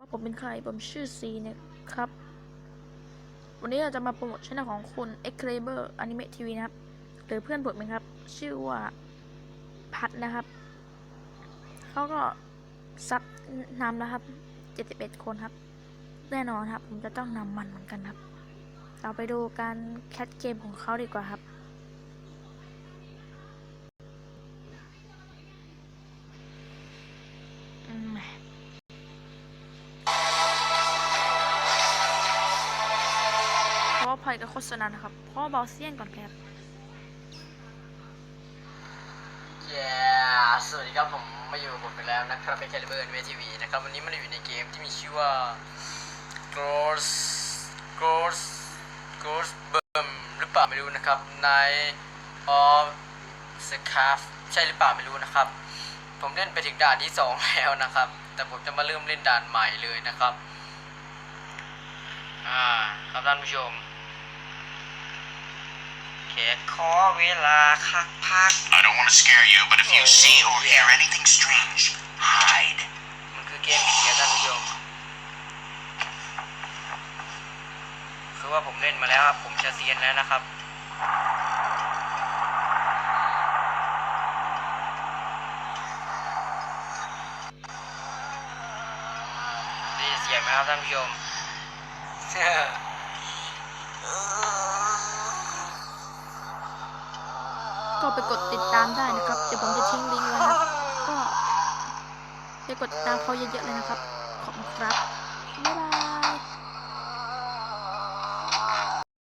ว่าผมเป็นใคร ผมชื่อซีนี่ยครับ วันนี้เราจะมาโปรโมทช่องของคุณ e x c l a b e r Anime TV นะครับ หรือเพื่อนผมเองครับ ชื่อว่าพัดนะครับ เขาก็ซับนำนะครับ 71 คนครับ แน่นอนครับ ผมจะต้องนำมันเหมือนกันครับ เราไปดูการแคทเกมของเขาดีกว่าครับ ภัยกับโฆษณานะครับเพราะว่าเบาเซียนก่อนครับ เย้สวัสดีครับผมมาอยู่กับผมอีกแล้วนะครับเป็นแคลิเบอร์เวทีวีนะครับวันนี้มันอยู่ในเกมที่มีชื่อว่า Ghost Ghost Ghost Burm หรือเปล่าไม่รู้นะครับ Night of Scarf ใช่หรือเปล่าไม่รู้นะครับ ผมเล่นไปถึงด่านที่สองแล้วนะครับ แต่ผมจะมาเริ่มเล่นด่านใหม่เลยนะครับ อ่า ครับท่านผู้ชม คขอเวลาคักพัก I don't want to scare you, but if you Oh, see or hear yeah. anything strange, hide. มันคือเกมผีอะท่านผู้ชมคือว่าผมเล่นมาแล้วครับ ผมจะเซียนแล้วนะครับ ได้ยินเสียงไหมครับท่านผู้ชม ก็ไปกดติดตามได้นะครับ เดี๋ยวผมจะทิ้งลิงก์ไว้นะก็ไปกดติดตามเขาเยอะๆเลยนะครับ ขอบคุณครับ